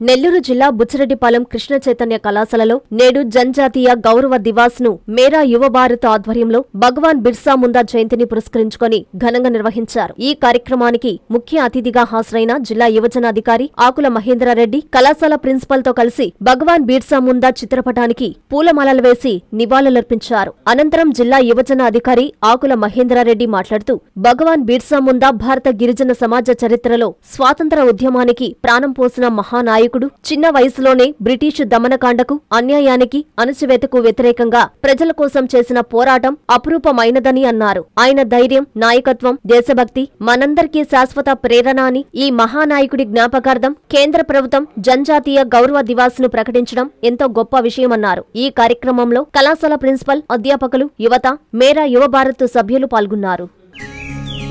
నెల్లూరు జిల్లా బుచ్చిరెడ్డిపాలెం కృష్ణ చైతన్య కళాశాలలో నేడు జనజాతీయ గౌరవ దివాస్ను మేరా యువ భారత్ ఆధ్వర్యంలో భగవాన్ బిర్సా ముందా జయంతిని పురస్కరించుకొని ఘనంగా నిర్వహించారు. ఈ కార్యక్రమానికి ముఖ్య అతిథిగా హాజరైన జిల్లా యువజనాధికారి ఆకుల మహేంద్రారెడ్డి కళాశాల ప్రిన్సిపల్తో కలిసి భగవాన్ బిర్సా ముందా చిత్రపటానికి పూలమాలలు వేసి నివాళులర్పించారు. అనంతరం జిల్లా యువజన అధికారి ఆకుల మహేంద్రారెడ్డి మాట్లాడుతూ భగవాన్ బిర్సా ముందా భారత గిరిజన సమాజ చరిత్రలో స్వాతంత్ర ఉద్యమానికి ప్రాణం పోసిన మహానాయకుడు చిన్న వయసులోనే బ్రిటిష్ దమనకాండకు అన్యాయానికి అణచివేతకు వ్యతిరేకంగా ప్రజల కోసం చేసిన పోరాటం అపురూపమైనదని అన్నారు. ఆయన ధైర్యం నాయకత్వం దేశభక్తి మనందరికీ శాశ్వత ప్రేరణ అని ఈ మహానాయకుడి జ్ఞాపకార్థం కేంద్ర ప్రభుత్వం జనజాతీయ గౌరవ దివాసును ప్రకటించడం ఎంతో గొప్ప విషయమన్నారు ఈ కార్యక్రమంలో కళాశాల ప్రిన్సిపల్ అధ్యాపకులు యువత మేరా యువ భారత్ సభ్యులు పాల్గొన్నారు.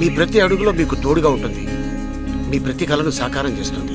మీ ప్రతి అడుగులో మీకు తోడుగా ఉంటుంది. మీ ప్రతి కళను సాకారం చేస్తుంది.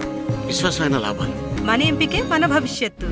విశ్వాసమైన లాభాలు. మన ఎంపికే మన భవిష్యత్తు.